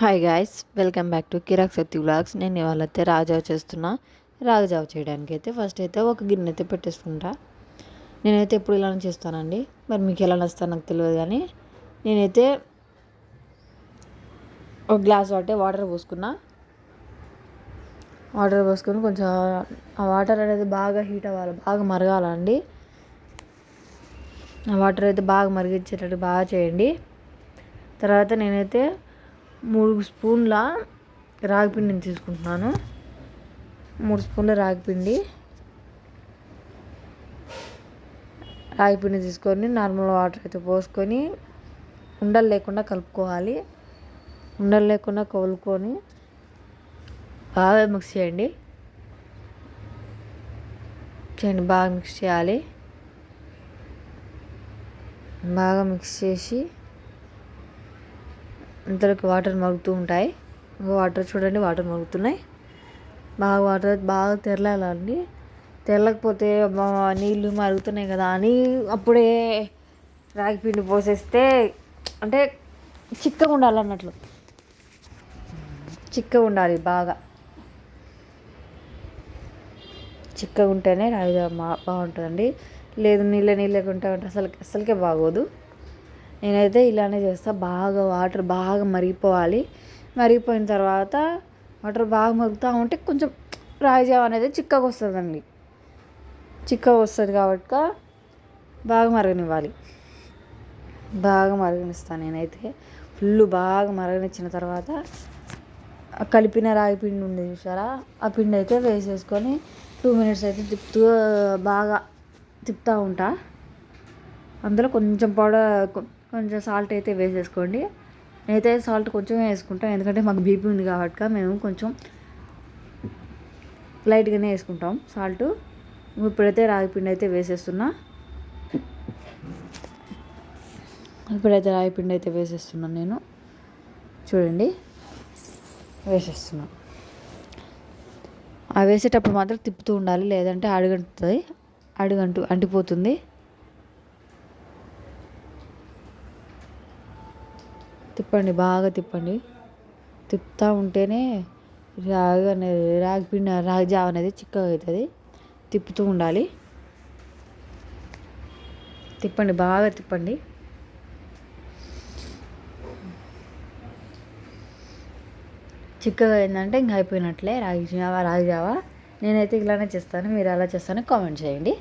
Hi guys welcome back to Kirak Shakti vlogs నేను ఇవాళ అయితే రాజావ్ చేస్తున్నా. రాజావ్ చేయడానికి అయితే ఫస్ట్ అయితే ఒక గిన్నె అయితే పెట్టేసుకుంటా. నేనైతే ఎప్పుడు ఇలానే చేస్తానండి. మరి మీకు ఎలా నచ్చుతా నాకు తెలియదు కానీ నేనైతే ఒక గ్లాస్ వాటే వాటర్ పోసుకున్నా. వాటర్ పోసుకొని కొంచెం ఆ వాటర్ అనేది బాగా హీట్ అవ్వాలి బాగా మరగాలండి. ఆ వాటర్ అయితే బాగా మరిగించేటట్టు బాగా చేయండి. తర్వాత నేనైతే మూడు స్పూన్ల రాగిపిండిని తీసుకుంటున్నాను. మూడు స్పూన్ల రాగిపిండి. రాగిపిండి తీసుకొని నార్మల్ వాటర్ అయితే పోసుకొని ఉండలు లేకుండా కలుపుకోవాలి. ఉండలు లేకుండా కలుపుకొని బాగా మిక్స్ చేయండి. చేయండి బాగా మిక్స్ చేయాలి. బాగా మిక్స్ చేసి ఇంతలోకి వాటర్ మరుగుతూ ఉంటాయి. వాటర్ చూడండి వాటర్ మరుగుతున్నాయి. బాగా వాటర్ బాగా తెరలాలండి తెరలకపోతే నీళ్ళు మరుగుతున్నాయి కదా అని అప్పుడే రాగి పిండి పోసేస్తే అంటే చిక్కగా ఉండాలన్నట్లు చిక్కగా ఉండాలి బాగా. చిక్కగా ఉంటేనే రాగి బాగుంటుందండి. లేదు నీళ్ళ నీళ్ళగా ఉంటే అసలు అసలుకే బాగోదు. నేనైతే ఇలానే చేస్తా. బాగా వాటర్ బాగా మరిగిపోవాలి. మరిగిపోయిన తర్వాత వాటర్ బాగా మరుగుతూ ఉంటే కొంచెం రాయి అనేది చిక్కగా వస్తుందండి. చిక్కగా వస్తుంది కాబట్టి బాగా మరగనివ్వాలి. బాగా మరగనిస్తాను నేనైతే. ఫుల్ బాగా మరగనిచ్చిన తర్వాత కలిపిన రాగి పిండి ఉంది చూసారా ఆ పిండి అయితే వేసేసుకొని టూ మినిట్స్ అయితే తిప్పుతూ బాగా తిప్పుతూ ఉంటా. అందులో కొంచెం పౌడర్ కొంచెం సాల్ట్ అయితే వేసేసుకోండి. నేనైతే సాల్ట్ కొంచెం వేసుకుంటాం ఎందుకంటే మాకు బీపీ ఉంది కాబట్టి మేము కొంచెం లైట్గానే వేసుకుంటాం సాల్ట్ ఇప్పుడైతే రాగిపిండి అయితే వేసేస్తున్నా. ఇప్పుడైతే రాగిపిండి అయితే వేసేస్తున్నాను నేను. చూడండి వేసేస్తున్నా. ఆ వేసేటప్పుడు మాత్రం తిప్పుతూ ఉండాలి లేదంటే అడుగంటుతుంది అడుగంటు అంటిపోతుంది. తిప్పండి బాగా తిప్పండి. తిప్పుతూ ఉంటేనే రాగి అనేది రాగి పిండి రాగి జావ అనేది చిక్కగా అవుతుంది. తిప్పుతూ ఉండాలి. తిప్పండి బాగా తిప్పండి. చిక్కగా అయిందంటే ఇంక అయిపోయినట్లే రాగి జావా రాగి జావా. నేనైతే ఇలానే చేస్తాను మీరు ఎలా చేస్తాను కామెంట్ చేయండి.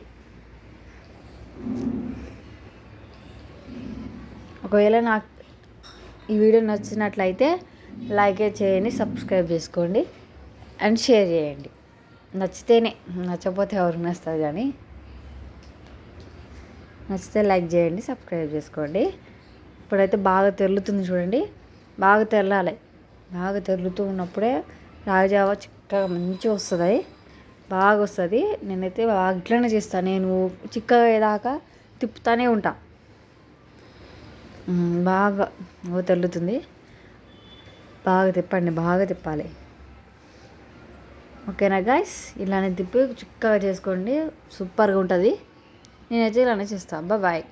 ఒకవేళ నాకు ఈ వీడియో నచ్చినట్లయితే లైక్ చేయండి సబ్స్క్రైబ్ చేసుకోండి అండ్ షేర్ చేయండి. నచ్చితేనే నచ్చకపోతే ఎవరికి నస్తుంది కానీ నచ్చితే లైక్ చేయండి సబ్స్క్రైబ్ చేసుకోండి. ఇప్పుడైతే బాగా తెరులుతుంది చూడండి. బాగా తెరలాలి. బాగా తెరులుతూ ఉన్నప్పుడే రాజావా చిక్కగా మంచిగా వస్తుంది. బాగా వస్తుంది. నేనైతే బాగా ఇట్లనే చేస్తాను నేను చిక్కగా అయ్యేదాకా తిప్పుతానే ఉంటాను బాగా ఓ తెల్లుతుంది. బాగా తిప్పండి బాగా తిప్పాలి. ఓకేనా గాయస్ ఇలానే తిప్పి చిక్కగా చేసుకోండి. సూపర్గా ఉంటుంది. నేనైతే ఇలానే చేస్తాను బాయ్